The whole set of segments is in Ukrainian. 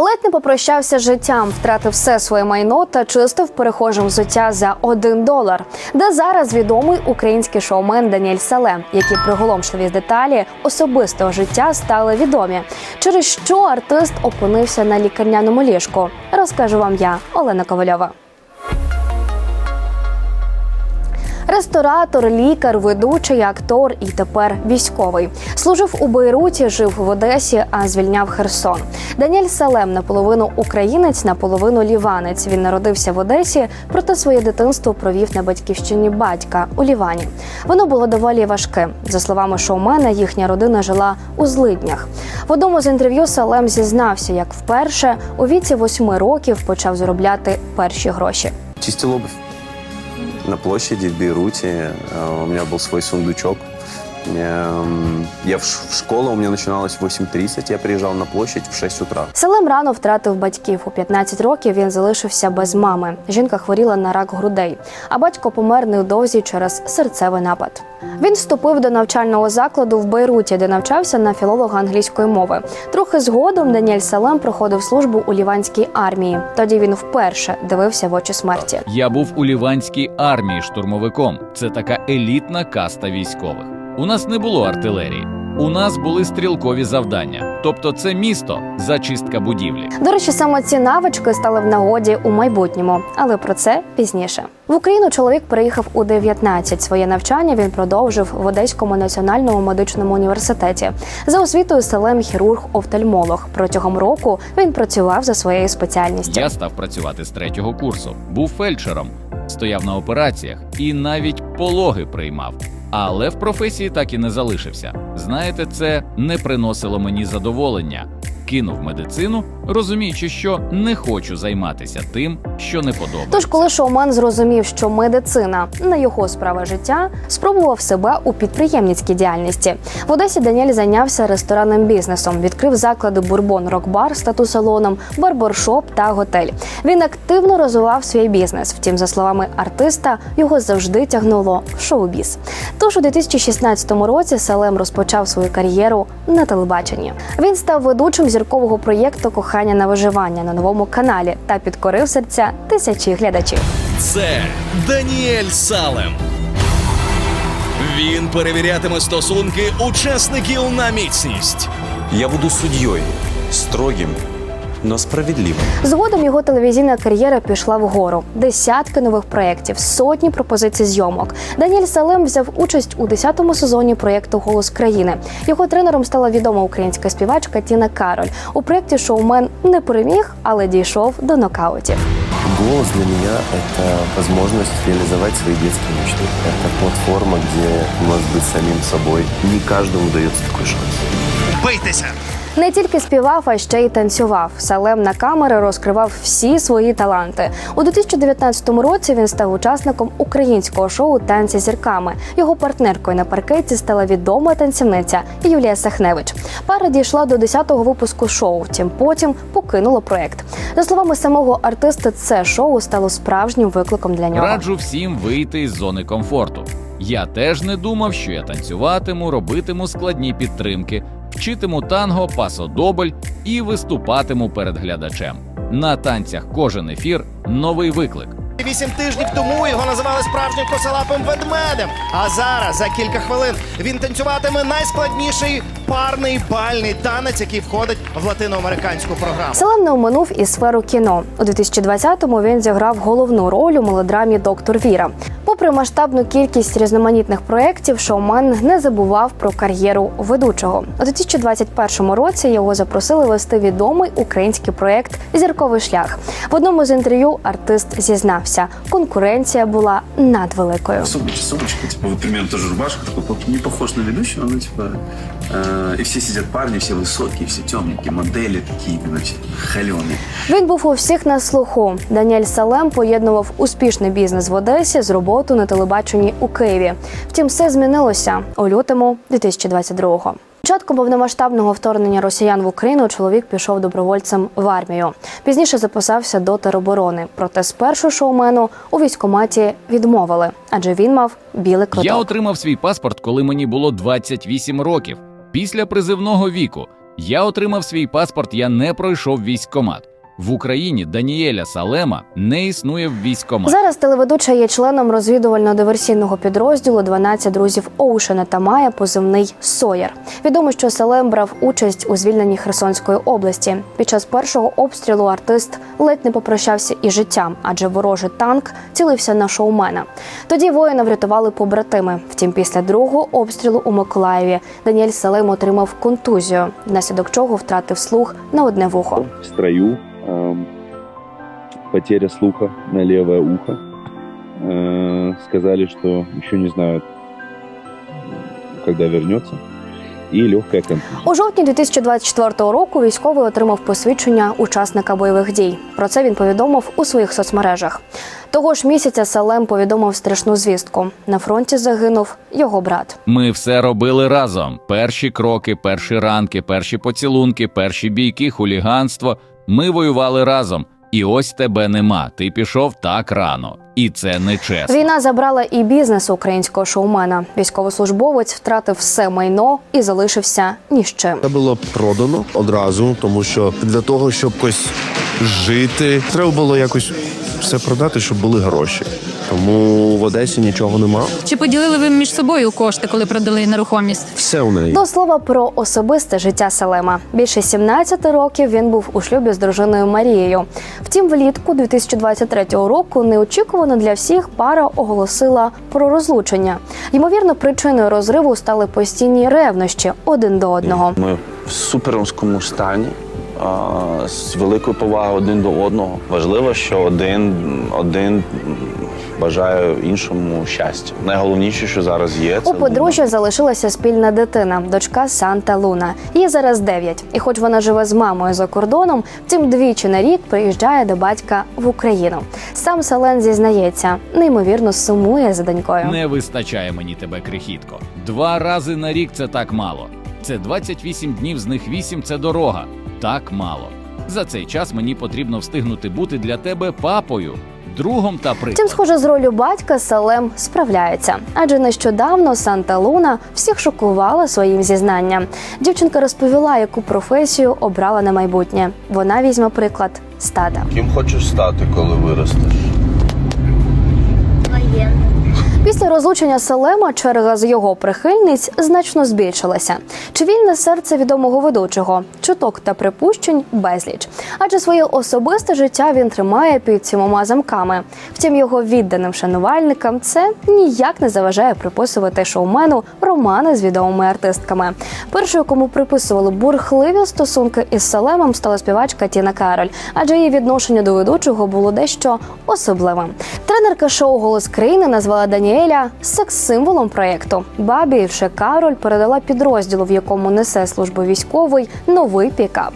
Ледь не попрощався з життям, втратив все своє майно та чистив перехожим взуття за один долар. Де зараз відомий український шоумен Даніель Салем, які приголомшливі деталі особистого життя стали відомі. Через що артист опинився на лікарняному ліжку, розкажу вам я, Олена Ковальова. Ресторатор, лікар, ведучий, актор і тепер військовий. Служив у Бейруті, жив в Одесі, а звільняв Херсон. Даніель Салем наполовину українець, наполовину ліванець. Він народився в Одесі, проте своє дитинство провів на батьківщині батька у Лівані. Воно було доволі важке. За словами шоумена, їхня родина жила у злиднях. В одному з інтерв'ю Салем зізнався, як вперше у віці восьми років почав заробляти перші гроші. Чистил обувь на площади в Бейруте. Э, У меня был свой сундучок. Эм, Я в школа у меня начиналась в 8.30, я приезжал на площадь в 6 утра. Салем рано втратив батьків. У 15 років він залишився без мами. Жінка хворіла на рак грудей, а батько помер невдовзі через серцевий напад. Він вступив до навчального закладу в Бейруті, де навчався на філолога англійської мови. Трохи згодом Даніель Салем проходив службу у ліванській армії. Тоді він вперше дивився в очі смерті. Я був у ліванській армії штурмовиком. Це така елітна каста військових. У нас не було артилерії. У нас були стрілкові завдання. Тобто, це місто зачистка будівлі. До речі, саме ці навички стали в нагоді у майбутньому, але про це пізніше. В Україну чоловік приїхав у 19. Своє навчання він продовжив в Одеському національному медичному університеті. За освітою селем хірург-офтальмолог. Протягом року він працював за своєю спеціальністю. Я став працювати з третього курсу, був фельдшером, стояв на операціях і навіть пологи приймав. Але в професії так і не залишився. Знаєте, це не приносило мені задоволення. Кинув медицину, розуміючи, що не хочу займатися тим, що не подобається. Тож, коли шоумен зрозумів, що медицина не його справа життя, спробував себе у підприємницькій діяльності. В Одесі Даніель зайнявся ресторанним бізнесом, відкрив заклади бурбон, рок-бар з тату-салоном, барбершоп та готель. Він активно розвивав свій бізнес. Втім, за словами артиста, його завжди тягнуло в шоу-біз. Тож у 2016 році Салем розпочав свою кар'єру на телебаченні. Він став ведучим зіркового проєкту Кохання на виживання на новому каналі та підкорив серця тисячі глядачів. Це Даніель Салем. Він перевірятиме стосунки учасників на міцність. Я буду суддєю, строгим, но справедливым. Згодом його телевізійна кар'єра пішла вгору. Десятки нових проєктів, сотні пропозицій зйомок. Даніель Салем взяв участь у 10-му сезоні проєкту Голос країни. Його тренером стала відома українська співачка Тіна Кароль. У проєкті шоумен не переміг, але дійшов до нокаутів. Голос для меня – это возможность реализовать свои детские мечты. Это платформа, где может быть самим собой. Не каждому дается такой шанс. Бийтеся! Не тільки співав, а ще й танцював. Салем на камери розкривав всі свої таланти. У 2019 році він став учасником українського шоу Танці зірками. Його партнеркою на паркеті стала відома танцівниця Юлія Сахневич. Пара дійшла до 10-го випуску шоу. Втім, потім покинула проект. За словами самого артиста, це шоу стало справжнім викликом для нього. Раджу всім вийти із зони комфорту. Я теж не думав, що я танцюватиму, робитиму складні підтримки, вчитиму танго, пасодобль і виступатиму перед глядачем. На танцях кожен ефір новий виклик. Вісім тижнів тому його називали справжнім косолапим ведмедем. А зараз за кілька хвилин він танцюватиме найскладніший парний бальний танець, який входить в латиноамериканську програму. Салем не оминув і сферу кіно. У 2020-му він зіграв головну роль у мелодрамі Доктор Віра. Попри масштабну кількість різноманітних проєктів, шоумен не забував про кар'єру ведучого. У 2021 році його запросили вести відомий український проєкт Зірковий шлях. В одному з інтерв'ю артист зізнався, конкуренція була надвеликою. Сумочка, сумочка, типа, вот примерно тоже рубашка, такой вот не похож на ведущего, но типа, э, и все сидят парни, все высокие, все темненькие, модели такие, значит, холеные. Він був у всіх на слуху. Даніель Салем поєднував успішний бізнес в Одесі з роботу на телебаченні у Києві. Втім, все змінилося у лютому 2022-го. Початком повномасштабного вторгнення росіян в Україну чоловік пішов добровольцем в армію. Пізніше записався до тероборони. Проте спершу шоумену у військкоматі відмовили, адже він мав білий квиток. Я отримав свій паспорт, коли мені було 28 років, після призивного віку. Я отримав свій паспорт, я не пройшов військкомат. В Україні Даніеля Салема не існує в військкоматі. Зараз телеведуча є членом розвідувально-диверсійного підрозділу «12 друзів Оушена та має позивний Соєр. Відомо, що Салем брав участь у звільненні Херсонської області. Під час першого обстрілу артист ледь не попрощався із життям, адже ворожий танк цілився на шоумена. Тоді воїна врятували побратими. Втім, після другого обстрілу у Миколаєві Даніель Салем отримав контузію, внаслідок чого втратив слух на одне вухо. в строю, эм, потеря слуха на левое ухо. Э, сказали, что еще не знают, когда вернется. Легкая контузия. У жовтні 2024 року військовий отримав посвідчення учасника бойових дій. Про це він повідомив у своїх соцмережах. Того ж місяця Салем повідомив страшну звістку. На фронті загинув його брат. Ми все робили разом: перші кроки, перші ранки, перші поцілунки, перші бійки, хуліганство. Ми воювали разом. І ось тебе нема. Ти пішов так рано, і це не чесно. Війна забрала і бізнес українського шоумена. Військовослужбовець втратив все майно і залишився ні з чим. Це було продано одразу, тому що для того, щоб якось жити, треба було якось все продати, щоб були гроші. Тому в Одесі нічого нема. Чи поділили ви між собою кошти, коли продали нерухомість? Все у неї. До слова про особисте життя Салема. Більше 17 років він був у шлюбі з дружиною Марією. Втім, влітку 2023 року неочікувано для всіх пара оголосила про розлучення. Ймовірно, причиною розриву стали постійні ревнощі один до одного. Ми в суперському стані. З великою повагою один до одного. Важливо, що один, один бажає іншому щастя. Найголовніше, що зараз є, це У подружжя залишилася спільна дитина, дочка Санта Луна. Їй зараз 9. І хоч вона живе з мамою за кордоном, втім двічі на рік приїжджає до батька в Україну. Сам Сален зізнається, неймовірно сумує за донькою. Не вистачає мені тебе, крихітко. Два рази на рік це так мало. Це 28 днів, з них 8 – це дорога. Так мало. За цей час мені потрібно встигнути бути для тебе папою, другом та Втім, прикладом. схоже, з ролью батька Салем справляється, адже нещодавно Санта Луна всіх шокувала своїм зізнанням. Дівчинка розповіла, яку професію обрала на майбутнє. Вона візьме приклад стада. Ким хочеш стати, коли виростеш? Після розлучення Салема черга з його прихильниць значно збільшилася. Чи вільне серце відомого ведучого, чуток та припущень безліч. Адже своє особисте життя він тримає під сімома замками. Втім, його відданим шанувальникам це ніяк не заважає приписувати шоумену романи з відомими артистками. Першою, кому приписували бурхливі стосунки із Салемом, стала співачка Тіна Кароль, адже її відношення до ведучого було дещо особливим. Тренерка шоу Голос країни назвала Даніеля секс-символом проєкту. Бабі Кароль передала підрозділу, в якому несе службу військовий, новий пікап.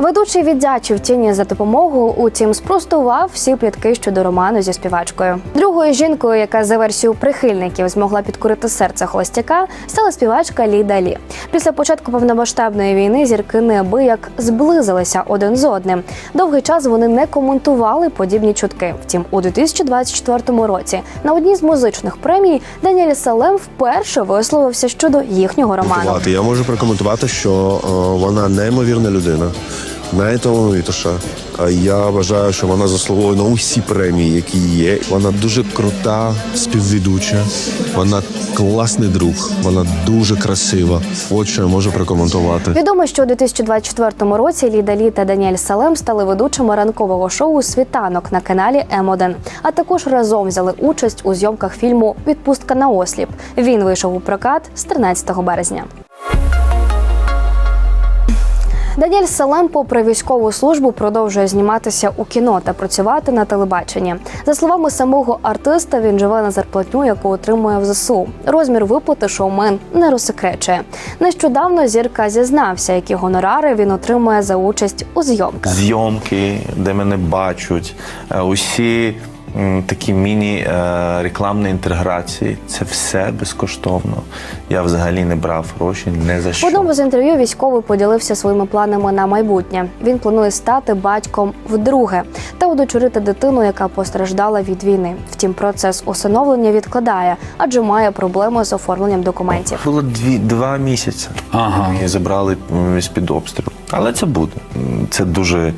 Ведучий віддячив тіні за допомогу, утім спростував всі плітки щодо роману зі співачкою. Другою жінкою, яка за версією прихильників змогла підкорити серце холостяка, стала співачка Ліда Лі. Після початку повномасштабної війни зірки неабияк зблизилися один з одним. Довгий час вони не коментували подібні чутки. Втім, у 2024 році на одній з музичних премій Даніель Салем вперше висловився щодо їхнього роману. Я можу прокоментувати, що е, вона неймовірна людина, найталановитіша. Я вважаю, що вона заслуговує на усі премії, які є. Вона дуже крута співведуча, вона класний друг, вона дуже красива. От що я можу прокоментувати. Відомо, що у 2024 році Ліда Лі та Даніель Салем стали ведучими ранкового шоу Світанок на каналі М1. А також разом взяли участь у зйомках фільму Відпустка на осліп. Він вийшов у прокат з 13 березня. Даніель Салем, попри військову службу, продовжує зніматися у кіно та працювати на телебаченні. За словами самого артиста, він живе на зарплатню, яку отримує в ЗСУ. Розмір виплати шоумен не розсекречує. Нещодавно зірка зізнався, які гонорари він отримує за участь у зйомках. Зйомки, де мене бачать, е, усі такі міні-рекламні інтеграції. Це все безкоштовно. Я взагалі не брав гроші не за В одному з інтерв'ю військовий поділився своїми планами на майбутнє. Він планує стати батьком вдруге та удочерити дитину, яка постраждала від війни. Втім, процес усиновлення відкладає, адже має проблеми з оформленням документів. Було дві, два місяці. Ага. І забрали з-під обстрілу. Але це буде. Це дуже,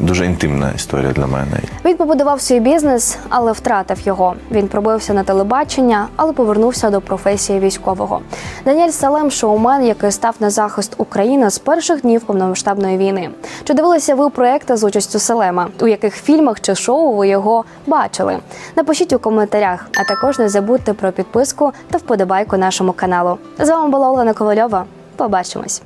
дуже інтимна історія для мене. Він побудував свій бізнес, але втратив його. Він пробився на телебачення, але повернувся до професії військового. Даніель Салем шоумен, який став на захист України з перших днів повномасштабної війни. Чи дивилися ви проекти з участю Салема? У яких фільмах чи шоу ви його бачили? Напишіть у коментарях, а також не забудьте про підписку та вподобайку нашому каналу. З вами була Олена Ковальова. Побачимось.